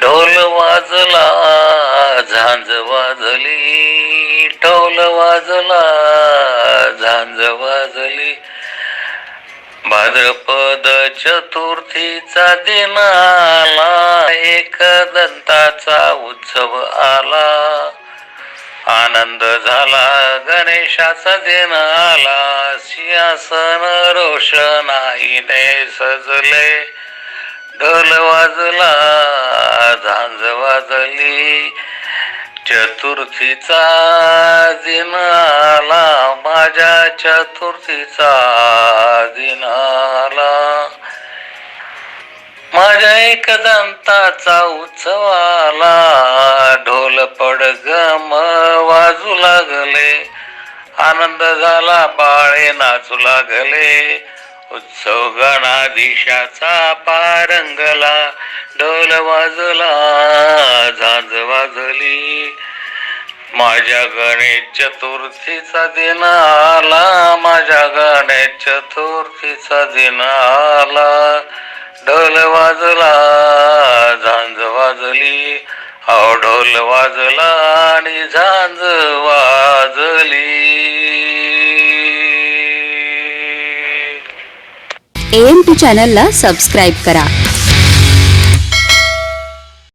ढोल वाजला झांज वाजली. ढोल वाजला झांज वाजली. भाद्रपद चतुर्थीचा दिन आला. एक दंताचा उत्सव आला. आनंद झाला गणेशाचा दिन आला. सिंहासन रोषणाईने सजले. ढोल वाजला झांज वाजली चतुर्थीचा दिन आला माझ्या चतुर्थीचा दिन आला. माझ्या एक दंताचा उत्सव आला ढोल पडगम वाजू लागले. आनंद झाला बाळे नाचू लागले. उत्सव गणाधीशाचा पारंगला ढोल वाजला झांज वाजली. माझ्या गणेश चतुर्थीचा दिन आला माझ्या गणेश चतुर्थीचा दिन आला. ढोल वाजला झांज वाजली अहो ढोल वाजला आणि झांज वाजली. एम टू चॅनलला सबस्क्राईब करा.